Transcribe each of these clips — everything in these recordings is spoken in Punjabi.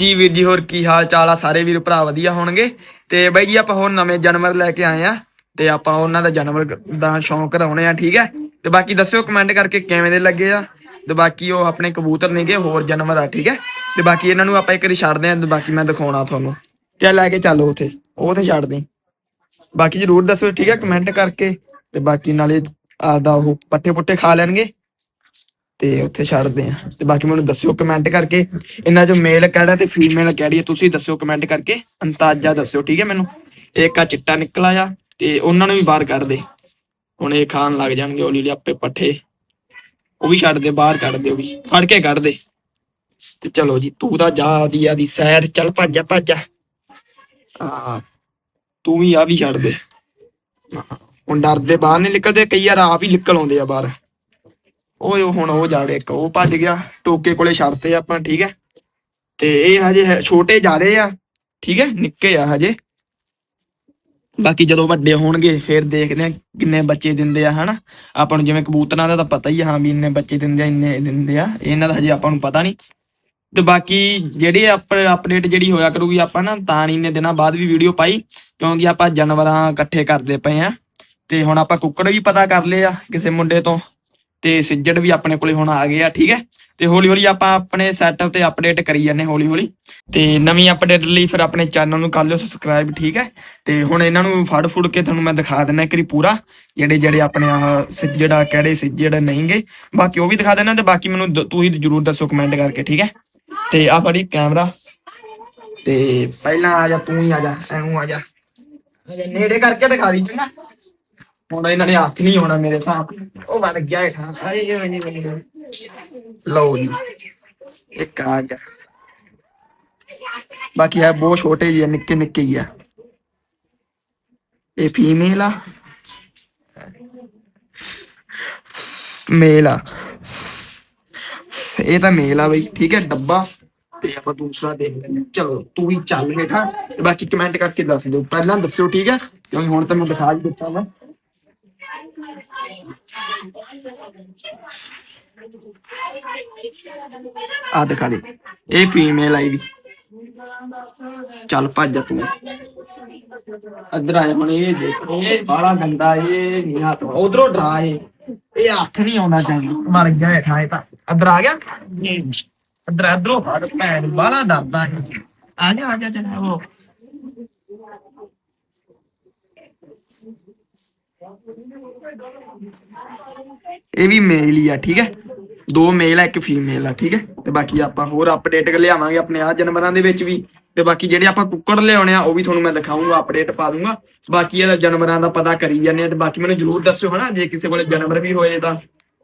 ਜੀ ਵੀਰ ਜੀ, ਹੋਰ ਕੀ ਹਾਲ ਚਾਲ ਆ? ਸਾਰੇ ਵੀਰ ਭਰਾ ਵਧੀਆ ਹੋਣਗੇ। ਤੇ ਬਾਈ ਜੀ, ਆਪਾਂ ਹੋਰ ਨਵੇਂ ਜਾਨਵਰ ਲੈ ਕੇ ਆਏ ਆ। ਤੇ ਆਪਾਂ ਉਹਨਾਂ ਦਾ ਜਾਨਵਰ ਦਾ ਸ਼ੌਂਕ ਕਰਾਉਣੇ ਆ, ਠੀਕ ਹੈ? ਤੇ ਬਾਕੀ ਦੱਸਿਓ ਕਮੈਂਟ ਕਰਕੇ ਕਿਵੇਂ ਦੇ ਲੱਗੇ ਆ। ਤੇ ਬਾਕੀ ਉਹ ਆਪਣੇ ਕਬੂਤਰ ਨੇਗੇ, ਹੋਰ ਜਾਨਵਰ ਆ, ਠੀਕ ਹੈ? ਤੇ ਬਾਕੀ ਇਹਨਾਂ ਨੂੰ ਆਪਾਂ ਇੱਕ ਵਾਰੀ ਛੱਡਦੇ ਆ, ਤੇ ਬਾਕੀ ਮੈਂ ਦਿਖਾਉਣਾ ਤੁਹਾਨੂੰ। ਤੇ ਲੈ ਕੇ ਚੱਲੋ ਉਥੇ। ਉਹ ਤੇ ਛੱਡ ਦੇ ਬਾਕੀ ਜਰੂਰ ਦੱਸਿਓ, ਠੀਕ ਹੈ? ਕਮੈਂਟ ਕਰਕੇ। ਤੇ ਬਾਕੀ ਨਾਲੇ ਆਦਾ ਉਹ ਪੱਠੇ ਪੁੱਠੇ ਖਾ ਲੈਣਗੇ। ਤੇ ਉੱਥੇ ਛੱਡਦੇ ਆ। ਤੇ ਬਾਕੀ ਮੈਨੂੰ ਦੱਸਿਓ ਕਮੈਂਟ ਕਰਕੇ। ਇਹਨਾਂ ਚੋਂ ਮੇਲ ਕਿਹੜਾ ਤੇ ਫੀਮੇਲ ਕਿਹੜੀ ਹੈ ਤੁਸੀਂ ਦੱਸਿਓ ਕਮੈਂਟ ਕਰਕੇ। ਅੰਦਾਜ਼ਾ ਦੱਸਿਓ, ਠੀਕ ਹੈ ਮੈਨੂੰ? ਇੱਕ ਆ ਚਿੱਟਾ ਨਿਕਲਾ ਆ ਤੇ ਉਹਨਾਂ ਨੂੰ ਵੀ ਬਾਹਰ ਕੱਢ ਦੇ। ਹੁਣ ਇਹ ਖਾਣ ਲੱਗ ਜਾਣਗੇ ਹੌਲੀ ਹੌਲੀ ਆਪੇ ਪੱਠੇ। ਉਹ ਵੀ ਛੱਡ ਦੇ, ਬਾਹਰ ਕੱਢ ਦੇ, ਉਹ ਵੀ। ਫੜ ਕੇ ਕੱਢ ਦੇ। ਤੇ ਚਲੋ ਜੀ, ਤੂੰ ਤਾਂ ਜਾ ਆਦੀ ਆਦੀ ਸੈਰ, ਚੱਲ ਭੱਜ ਜਾ ਭੱਜ ਜਾ ਆ ਤੂੰ ਵੀ ਆ ਵੀ ਛੱਡ ਦੇ। ਹੁਣ ਡਰਦੇ ਬਾਹਰ ਨਹੀਂ ਨਿਕਲਦੇ, ਕਈ ਵਾਰ ਆਪ ਹੀ ਨਿਕਲ ਆਉਂਦੇ ਆ ਬਾਹਰ। ਉਹ ਹੁਣ ਉਹ ਜਾੜੇ ਇੱਕ, ਉਹ ਭੱਜ ਗਿਆ, ਟੋਕੇ ਕੋਲੇ ਛੱਡਤੇ ਆਪਾਂ, ਠੀਕ ਹੈ। ਤੇ ਇਹ ਹਜੇ ਛੋਟੇ ਜਾਦੇ ਆ, ਠੀਕ ਹੈ, ਨਿੱਕੇ ਆ ਹਜੇ। ਬਾਕੀ ਜਦੋਂ ਵੱਡੇ ਹੋਣਗੇ, ਫਿਰ ਦੇਖਦੇ ਆ ਕਿੰਨੇ ਬੱਚੇ ਦਿੰਦੇ ਆ, ਹਨਾ। ਆਪਾਂ ਨੂੰ ਜਿਵੇਂ ਕਬੂਤਰਾਂ ਦਾ ਤਾਂ ਪਤਾ ਹੀ ਆ, ਹਾਂ ਵੀ ਇੰਨੇ ਬੱਚੇ ਦਿੰਦੇ ਆ, ਇੰਨੇ ਦਿੰਦੇ ਆ, ਇਹਨਾਂ ਦਾ ਹਜੇ ਆਪਾਂ ਨੂੰ ਪਤਾ ਨਹੀਂ। ਤੇ ਬਾਕੀ ਜਿਹੜੀ ਅਪਡੇਟ ਜਿਹੜੀ ਹੋਇਆ ਕਰੂਗੀ ਆਪਾਂ ਨਾ, ਤਾਂ ਨਹੀਂ ਇੰਨੇ ਦਿਨਾਂ ਬਾਅਦ ਵੀ ਵੀਡੀਓ ਪਾਈ, ਕਿਉਂਕਿ ਆਪਾਂ ਜਾਨਵਰਾਂ ਇਕੱਠੇ ਕਰਦੇ ਪਏ ਆ। ਤੇ ਹੁਣ ਆਪਾਂ ਕੁੱਕੜ ਵੀ ਪਤਾ ਕਰ ਲਏ ਆ, ਕਿਸੇ ਮੁੰਡੇ ਤੋਂ। ਤੇ ਸਿੱਜੜ ਵੀ ਆਪਣੇ ਕੋਲੇ ਹੁਣ ਆ ਗਏ ਆ ਠੀਕ ਹੈ? ਤੇ ਹੌਲੀ ਹੌਲੀ ਆਪਾਂ ਆਪਣੇ ਸੈਟਅਪ ਤੇ ਅਪਡੇਟ ਕਰੀ ਜਾਂਦੇ ਹੌਲੀ ਹੌਲੀ ਤੇ ਨਵੀਂ ਅਪਡੇਟ ਲਈ ਫਿਰ ਆਪਣੇ ਚੈਨਲ ਨੂੰ ਕਰ ਲਿਓ ਸਬਸਕ੍ਰਾਈਬ ਠੀਕ ਹੈ? ਤੇ ਹੁਣ ਇਹਨਾਂ ਨੂੰ ਫੜ ਫੁੜ ਕੇ ਤੁਹਾਨੂੰ ਮੈਂ ਦਿਖਾ ਦਿੰਦਾ ਇੱਕ ਵਾਰੀ ਪੂਰਾ ਜਿਹੜੇ ਜਿਹੜੇ ਆਪਣੇ ਆਹ ਸਿੱਜੜਾ ਕਿਹੜੇ ਸਿੱਜੜ ਨਹੀਂਗੇ ਬਾਕੀ ਉਹ ਵੀ ਦਿਖਾ ਦੇਣਾ ਤੇ ਬਾਕੀ ਮੈਨੂੰ ਤੁਸੀਂ ਜਰੂਰ ਦੱਸੋ ਕਮੈਂਟ ਕਰਕੇ ਠੀਕ ਹੈ? ਤੇ ਆ ਫੜੀ ਕੈਮਰਾ ਤੇ ਪਹਿਲਾਂ ਆ ਜਾ ਤੂੰ ਹੀ ਆ ਜਾ ਐਨੂੰ ਆ ਜਾ। ਨੇੜੇ ਕਰਕੇ ਦਿਖਾ ਦੀ ਚੰਗਾ। ਹੁਣ ਇਹਨਾਂ ਨੇ ਹੱਥ ਨਹੀਂ ਹੋਣਾ ਮੇਰੇ ਸਾਹਮਣੇ ਉਹ ਵੜ ਗਿਆ ਇਹ ਥਾਂ ਆਏ ਨਹੀਂ ਬਣੀ ਲਓ ਜੀ, ਇੱਕ ਆ ਗਿਆ। ਬਾਕੀ ਹੈ ਬਹੁਤ ਛੋਟੇ ਜਿਹੇ ਨਿੱਕੇ ਨਿੱਕੇ ਹੀ ਆ। ਇਹ ਫੀਮੇਲ ਆ। ਮੇਲ ਆ। ਇਹ ਤਾਂ ਮੇਲ ਆ ਬਈ, ਠੀਕ ਹੈ, ਡੱਬਾ। ਤੇ ਆਪਾਂ ਦੂਸਰਾ ਦੇਖ ਲੈਂਦੇ ਚਲੋ, ਤੂੰ ਵੀ ਚੱਲ ਬੇਟਾ ਤੇ ਬਾਕੀ ਕਮੈਂਟ ਕਰਕੇ ਦੱਸ ਦਿਓ। ਪਹਿਲਾਂ ਦੱਸਿਓ, ਠੀਕ ਹੈ? ਕਿਉਂਕਿ ਹੁਣ ਤਾਂ ਮੈਂ ਦਿਖਾ ਹੀ ਦਿੱਤਾ ਵਾ। ਆ ਦਿਖਾ ਦੇ। ਇਹ ਫੀਮੇਲ ਆਈ ਵੀ। ਚੱਲ ਭੱਜ ਜਾ ਤੂੰ। ਇੱਧਰ ਆ ਜਾ ਹੁਣ, ਇਹ ਦੇਖ, ਇਹ ਬਾਲਾ ਗੰਦਾ, ਇਹ ਨਹੀਂ ਹੱਥ ਉਧਰੋਂ ਡਰਾ ਇਹ। ਇਹ ਹੱਥ ਨਹੀਂ ਆਉਣਾ ਚਾਹੀਦਾ ਮਰ ਗਿਆ ਇਹ ਠਾਏ ਤਾਂ। ਇੱਧਰ ਆ ਗਿਆ। ਇੱਧਰ, ਇੱਧਰੋਂ ਫੜ, ਭੈਣ ਬਾਲਾ ਡਰਦਾ ਇਹ। ਆ ਜਾ ਆ ਜਾ, ਚੱਲ। ਉਹ ਇਹ ਵੀ ਮੇਲ ਹੀ ਆ, ਠੀਕ ਹੈ? ਦੋ ਮੇਲ ਆ, ਇੱਕ ਫੀਮੇਲ ਆ, ਠੀਕ ਹੈ? ਤੇ ਬਾਕੀ ਆਪਾਂ ਹੋਰ ਅਪਡੇਟ ਲਿਆਵਾਂਗੇ ਆਪਣੇ ਆ ਜਾਨਵਰਾਂ ਦੇ ਵਿੱਚ ਵੀ। ਤੇ ਬਾਕੀ ਜਿਹੜੇ ਆਪਾਂ ਕੁੱਕੜ ਲਿਆਉਣੇ ਆ, ਉਹ ਵੀ ਤੁਹਾਨੂੰ ਮੈਂ ਦਿਖਾਉਂਗਾ ਅਪਡੇਟ ਪਾ ਦੂੰਗਾ। ਬਾਕੀ ਇਹ ਜਾਨਵਰਾਂ ਦਾ ਪਤਾ ਕਰੀ ਜਾਂਦੇ ਆ, ਤੇ ਬਾਕੀ ਮੈਨੂੰ ਜਰੂਰ ਦੱਸਿਓ ਹਨਾ, ਜੇ ਕਿਸੇ ਕੋਲੇ ਜਾਨਵਰ ਵੀ ਹੋਏ ਤਾਂ।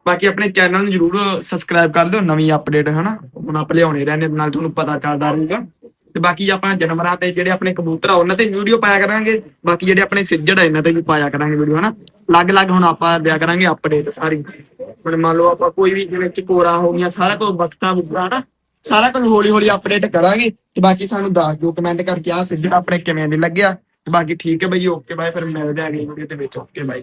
ਬਾਕੀ ਆਪਣੇ ਚੈਨਲ ਨੂੰ ਜਰੂਰ ਸਬਸਕ੍ਰਾਈਬ ਕਰ ਦਿਓ, ਨਵੀਂ ਅਪਡੇਟ ਹਨਾ। ਹੁਣ ਆਪ ਲਿਆਉਣੇ ਰਹਿੰਦੇ, ਨਾਲ ਤੁਹਾਨੂੰ ਪਤਾ ਚੱਲਦਾ ਰਹੂਗਾ। ਤੇ ਬਾਕੀ ਆਪਾਂ ਜਾਨਵਰਾਂ ਤੇ ਜਿਹੜੇ ਆਪਣੇ ਕਬੂਤਰ ਆ, ਉਹਨਾਂ ਤੇ ਵੀਡੀਓ ਪਾਇਆ ਕਰਾਂਗੇ। ਬਾਕੀ ਜਿਹੜੇ ਆਪਣੇ ਸਿੱਜੜ ਆ, ਇਹਨਾਂ ਤੇ ਵੀ ਪਾਇਆ ਕਰਾਂਗੇ ਵੀਡੀਓ ਹਨਾ? ਅਲੱਗ-ਅਲੱਗ ਹੁਣ ਆਪਾਂ ਦਿਆ ਕਰਾਂਗੇ ਅਪਡੇਟ ਸਾਰੀ। ਹੁਣ ਮੰਨ ਲਓ ਆਪਾਂ ਕੋਈ ਵੀ ਜਿਵੇਂ ਚਕੋਰਾ ਹੋ ਗਿਆ, ਸਾਰਾ ਕੁਝ ਬਖਤਾ ਬੁੱਧਾ ਹਨਾ? ਸਾਰਾ ਕੁਝ ਹੌਲੀ-ਹੌਲੀ ਅਪਡੇਟ ਕਰਾਂਗੇ। ਤੇ ਬਾਕੀ ਸਾਨੂੰ ਦੱਸ ਦਿਓ ਕਮੈਂਟ ਕਰਕੇ ਆ ਸਿੱਜੜ ਆਪਣੇ ਕਿਵੇਂ ਦੇ ਲੱਗਿਆ। ਤੇ ਬਾਕੀ ਠੀਕ ਹੈ ਬਈ ਓਕੇ ਬਾਏ ਫਿਰ ਮਿਲਦੇ ਆਂ ਅਗਲੀ ਵੀਡੀਓ ਦੇ ਵਿੱਚ। ਓਕੇ ਬਾਈ